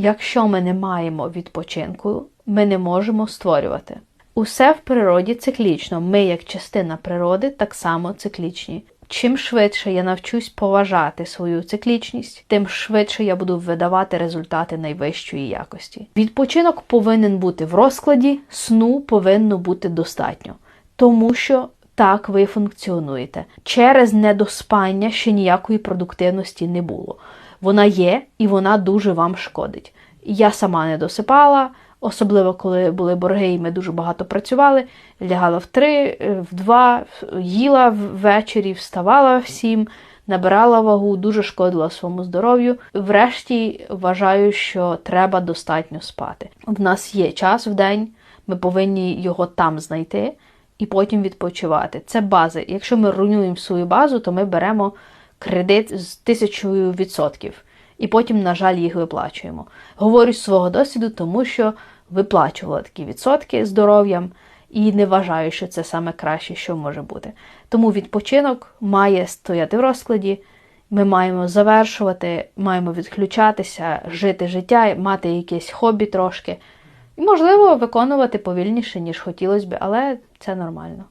якщо ми не маємо відпочинку, ми не можемо створювати. Усе в природі циклічно. Ми, як частина природи, так само циклічні. Чим швидше я навчусь поважати свою циклічність, тим швидше я буду видавати результати найвищої якості. Відпочинок повинен бути в розкладі, сну повинно бути достатньо, тому що так ви функціонуєте. Через недоспання ще ніякої продуктивності не було. Вона є і вона дуже вам шкодить. Я сама не досипала, особливо коли були борги, і ми дуже багато працювали. Лягала в три, е, в два, їла ввечері, вставала в сім, набирала вагу, дуже шкодила своєму здоров'ю. Врешті вважаю, що треба достатньо спати. В нас є час в день, ми повинні його там знайти і потім відпочивати. Це бази. Якщо ми руйнуємо свою базу, то ми беремо кредит з тисячою відсотків. І потім, на жаль, їх виплачуємо. Говорю з свого досвіду, тому що виплачувала такі відсотки здоров'ям і не вважаю, що це саме краще, що може бути. Тому відпочинок має стояти в розкладі. Ми маємо завершувати, маємо відключатися, жити життя, мати якесь хобі трошки. І, можливо, виконувати повільніше, ніж хотілося б, але це нормально.